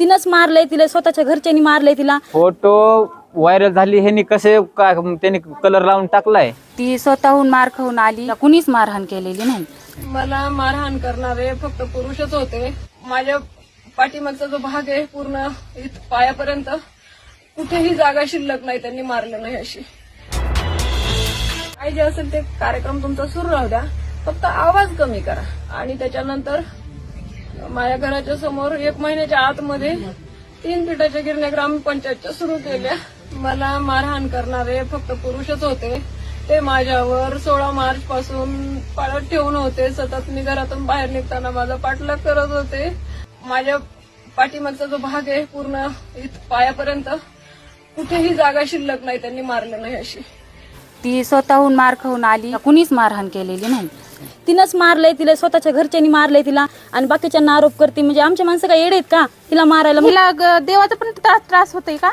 तिनंच मारलंय तिला स्वतःच्या घरच्यांनी मारलंय तिला. फोटो व्हायरल झाली ह्यांनी कसे काय त्यांनी कलर लावून टाकलाय? ती स्वतःहून मार खाऊन आली. कुणीच मारहाण केलेली नाही. मला मारहाण करणारे फक्त पुरुषच होते. माझ्या पाठीमागचा जो भाग आहे पूर्ण इथ पायापर्यंत कुठेही जागा शिल्लक नाही त्यांनी मारलं नाही अशी. काय जे असेल ते कार्यक्रम तुमचा सुरू राहू द्या. फक्त आवाज कमी करा. आणि त्याच्यानंतर माझ्या घराच्या समोर एक महिन्याच्या आतमध्ये तीन पिठाच्या गिरण्या ग्रामपंचायतच्या सुरू केल्या. मला मारहाण करणारे फक्त पुरुषच होते. ते माझ्यावर सोळा मार्च पासून पाळत ठेवून होते. सतत मी घरातून बाहेर निघताना माझा पाठलाग करत होते. माझ्या पाठीमागचा जो भाग आहे पूर्ण इथ पायापर्यंत कुठेही जागा शिल्लक नाही. त्यांनी मारलं नाही अशी. ती स्वतःहून मार खाऊन आली. कुणीच मारहाण केलेली नाही. तिनंच मारलंय तिला स्वतःच्या घरच्यांनी मारलंय तिला आणि बाकीच्यांना आरोप करते. म्हणजे आमच्या माणसं काय येडे आहेत का? तिला मारायला हिला ग- देवाचा पण त्रास त्रास होतोय का?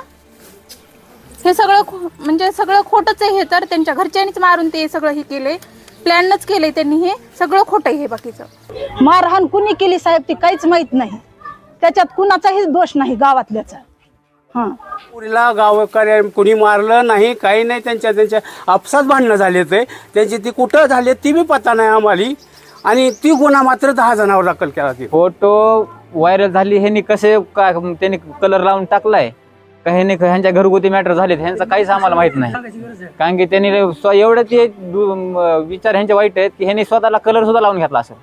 हे सगळं खो- म्हणजे सगळं खोटच आहे हे तर. त्यांच्या घरच्यांनीच मारून ते सगळं हे केलंय. प्लॅनच केलंय त्यांनी हे. सगळं खोटं आहे हे बाकीचं. मारहाण कुणी केली साहेब ती काहीच माहीत नाही. त्याच्यात कुणाचाही दोष नाही गावातल्याचा. पुरीला गावकऱ्या कुणी मारलं नाही काही नाही त्यांच्या त्यांच्या आपसात भांडणं झाले ते त्यांची ती कुठं झाले ती बी पत्ता नाही आम्हाला. आणि ती गुन्हा मात्र दहा जणांवर दाखल केला ती फोटो व्हायरल झाली ह्यांनी कसे काय त्यांनी कलर लावून टाकलाय? का ह्यांनी ह्यांच्या घरगुती मॅटर झालेत? ह्यांचं काहीच आम्हाला माहीत नाही. कारण की त्यांनी स्व- एवढं ते दु- विचार ह्यांचे वाईट आहेत की ह्यांनी स्वतःला कलर सुद्धा लावून घेतला असेल.